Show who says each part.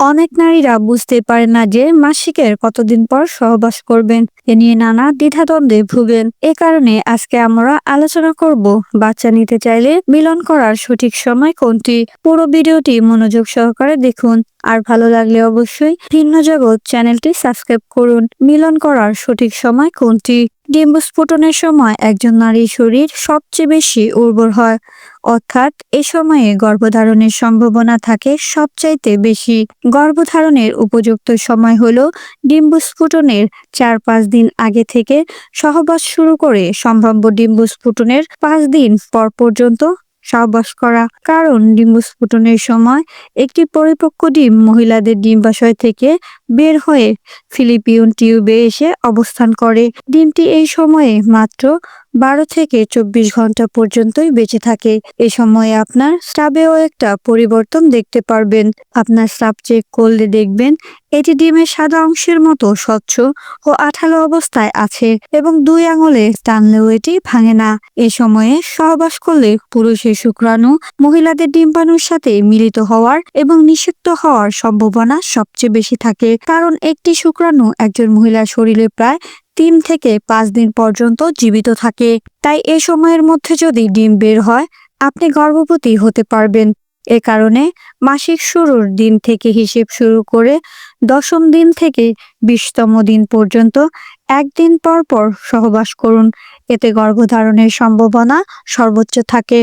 Speaker 1: অনেক নারীরা বুঝতে পারে না যে মাসিকের কতদিন পর সহবাস করবেন। এ নিয়ে নানা দ্বিধাদ্বন্দ্বে ভুগেন। এ কারণে আজকে আমরা আলোচনা করব বাচ্চা নিতে চাইলে মিলন করার সঠিক সময় কোনটি। পুরো ভিডিওটি মনোযোগ সহকারে দেখুন। আর ভালো লাগলে অবশ্যই ভিন্ন জগৎ চ্যানেলটি সাবস্ক্রাইব করুন। মিলন করার সঠিক সময় কোনটি? ডিম্ব স্ফুটনের সময় একজন নারীর শরীর সবচেয়ে বেশি উর্বর হয়, অর্থাৎ এ সময়ে গর্ভধারণের সম্ভাবনা থাকে সবচাইতে বেশি। গর্ভধারণের উপযুক্ত সময় হলো ডিম্ব স্ফুটনের চার পাঁচ দিন আগে থেকে সহবাস শুরু করে সম্ভাব্য ডিম্ব স্ফুটনের পাঁচ দিন পর পর্যন্ত সহবাস করা। কারণ ডিম্ব স্ফুটনের সময় একটি পরিপক্ক ডিম মহিলাদের ডিম্বাশয় থেকে বের হয়ে ফিলিপিয়ন টিউবে এসে অবস্থান করে। ডিমটি এই সময়ে মাত্র বারো থেকে চব্বিশ ঘণ্টা পর্যন্তই বেঁচে থাকে। এ সময়ে আপনার স্রাবেও একটা পরিবর্তন দেখতে পারবেন। আপনার স্রাব চেক করলে দেখবেন, এটি ডিমের সাদা অংশের মতো স্বচ্ছ ও আঠালো অবস্থায় আছে এবং দুই আঙুলে টানলেও এটি ভাঙে না। এ সময়ে সহবাস করলে পুরুষের শুক্রাণু মহিলাদের ডিম্বাণুর সাথে মিলিত হওয়ার এবং নিষিক্ত হওয়ার সম্ভাবনা সবচেয়ে বেশি থাকে। কারণ একটি শুক্রাণু একজন মহিলার শরীরে প্রায় তিন থেকে পাঁচ দিন পর্যন্ত জীবিত থাকে। তাই এ সময়ের মধ্যে যদি ডিম বের হয়, আপনি গর্ভবতী হতে পারবেন। এ কারণে মাসিক শুরুর দিন থেকে হিসেব শুরু করে দশম দিন থেকে বিশতম দিন পর্যন্ত একদিন পর পর সহবাস করুন। এতে গর্ভধারণের সম্ভাবনা সর্বোচ্চ থাকে।